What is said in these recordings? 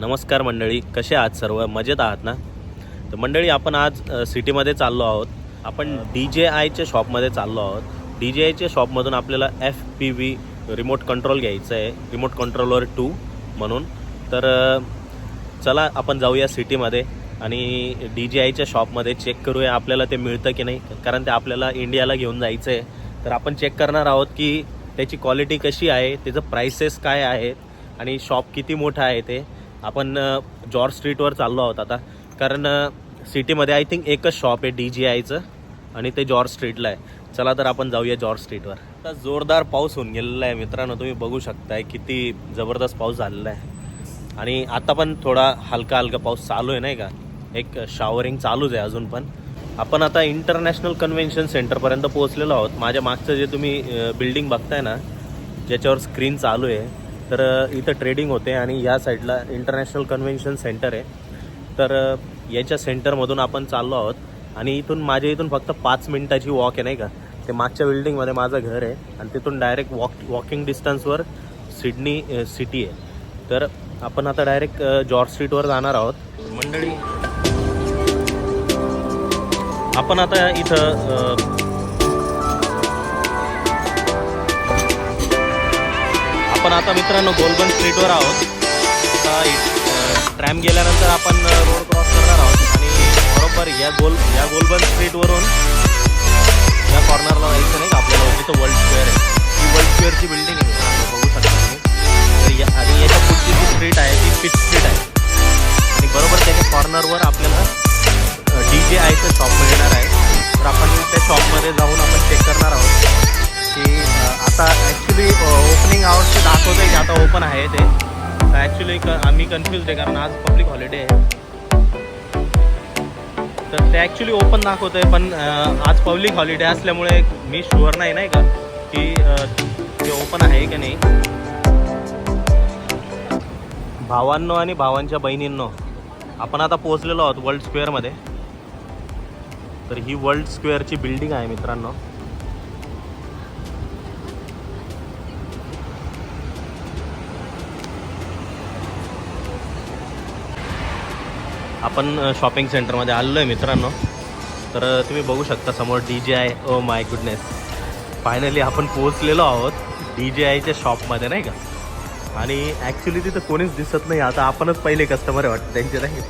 नमस्कार मंडळी कसे आहात सर्व? मजेत आहात ना? तर मंडळी आपण आज सिटीमध्ये चाललो आहोत. आपण डी जे आयच्या शॉपमध्ये चाललो आहोत. डी जे आयच्या शॉपमधून आपल्याला F P V remote control घ्यायचं आहे. रिमोट कंट्रोलवर टू म्हणून. तर चला आपण जाऊया सिटीमध्ये आणि डी जे आयच्या शॉपमध्ये चेक करूया आपल्याला ते मिळतं की नाही. कारण ते आपल्याला इंडियाला घेऊन जायचं आहे तर आपण चेक करणार आहोत की त्याची क्वालिटी कशी आहे त्याचं प्राइसेस काय आहेत आणि शॉप किती मोठं आहे ते. आपण जॉर्ज स्ट्रीटवर चाललो आहोत आता. कारण सिटीमध्ये आय थिंक एकच शॉप आहे डी जी आयचं आणि ते जॉर्ज स्ट्रीटला आहे. चला तर आपण जाऊया जॉर्ज स्ट्रीटवर आता जोरदार पाऊस होऊन गेलेला आहे मित्रांनो. तुम्ही बघू शकताय किती जबरदस्त पाऊस झालेला आहे. आणि आता पण थोडा हलका हलका पाऊस चालू आहे नाही का? एक शावरिंग चालूच आहे अजून पण. आपण आता इंटरनॅशनल कन्व्हेन्शन सेंटरपर्यंत पोहोचलेलो आहोत. माझ्या मागचं जे तुम्ही बिल्डिंग बघताय ना ज्याच्यावर स्क्रीन चालू आहे तर इथं ट्रेडिंग होते आणि या साईडला इंटरनॅशनल कन्व्हेन्शन सेंटर आहे. तर याच्या सेंटरमधून आपण चाललो आहोत आणि इथून माझ्या इथून फक्त पाच मिनिटाची वॉक आहे नाही का? ते मागच्या बिल्डिंगमध्ये माझं घर आहे आणि तिथून डायरेक्ट वॉक वॉकिंग डिस्टन्सवर सिडनी सिटी आहे. तर आपण आता डायरेक्ट जॉर्ज स्ट्रीटवर जाणार आहोत. मंडळी आपण आता इथं आपण आता मित्रांनो गोलबन स्ट्रीटवर आहोत. ट्रॅम गेल्यानंतर आपण रोड क्रॉस करणार आहोत. आणि बरोबर या गोल या गोलबन स्ट्रीटवरून या कॉर्नरला जायचं नाही का? आपल्याला तिथं वर्ल्ड स्क्वेअर आहे. ही वर्ल्ड स्क्वेअरची बिल्डिंग आहे बघू शकता तुम्ही. तर या- आणि याच्या पुढची जी स्ट्रीट आहे ती फिफ्थ स्ट्रीट आहे. आणि बरोबर त्याच्या कॉर्नरवर आपल्याला डी जे आयचं शॉप मिळणार आहे. तर आपण त्या शॉपमध्ये जाऊन आपण चेक करणार आहोत की आता ॲक्च्युली ओपनिंग आवर्स दाखवतं की आता ओपन आहे ते. तर ॲक्च्युली क आम्ही कन्फ्युज आहे कारण आज पब्लिक हॉलिडे आहे. तर ते ॲक्च्युली ओपन दाखवतं आहे पण आज पब्लिक हॉलिडे असल्यामुळे मी शुअर नाही नाही का की ते ओपन आहे की नाही. भावांनो आणि भावांच्या बहिणींनो आपण आता पोहोचलेलो आहोत वर्ल्ड स्क्वेअरमध्ये तर ही वर्ल्ड स्क्वेअरची बिल्डिंग आहे मित्रांनो. आपण शॉपिंग सेंटरमध्ये आलेलो आहे मित्रांनो. तर तुम्ही बघू शकता समोर D J I oh my goodness finally आपण पोहोचलेलो आहोत डी जे आयच्या शॉपमध्ये नाही का? आणि ॲक्च्युली तिथं कोणीच दिसत नाही. आता आपणच पहिले कस्टमर आहे वाटतं त्यांचे नाही?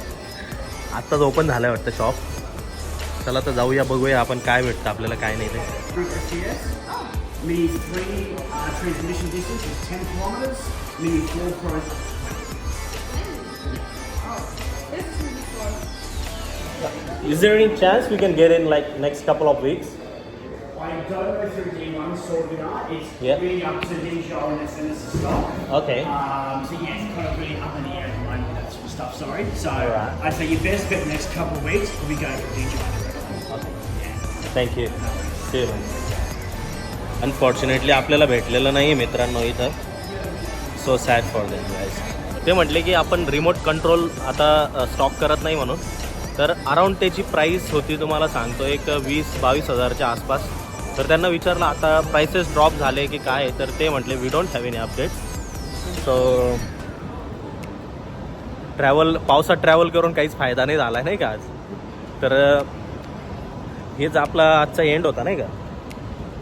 आत्ताच ओपन झालं आहे वाटतं शॉप चला तर जाऊया बघूया आपण काय भेटतं आपल्याला काय नाही ते. Mini 3 uh, transmission distance is 10 kilometers. Mini 4 price Is there any chance we can get in like next couple of weeks? I don't know if the D1 sorted it out. It's Yeah. really up to DJO and SNS to stop. Okay. Um, so yeah, it's kind of really up in the air at the moment with that sort of stuff, sorry. So Alright. I'd say your best bet the next couple of weeks will be going to DJO directly. Yeah. Thank you unfortunately आपल्याला भेटलेलं नाही आहे मित्रांनो इथं so sad for them guys ते म्हटले की आपण रिमोट कंट्रोल आता स्टॉक करत नाही म्हणून तर अराऊंड त्याची प्राईस होती तुम्हाला सांगतो एक वीस बावीस हजारच्या आसपास. तर त्यांना विचारलं आता प्राइसेस ड्रॉप झाले की काय? आहे? तर ते म्हटले we don't have any update so travel पावसात ट्रॅव्हल करून काहीच फायदा नाही झाला नाही का आज? तर हेच आपला आजचा एंड होता नाही का?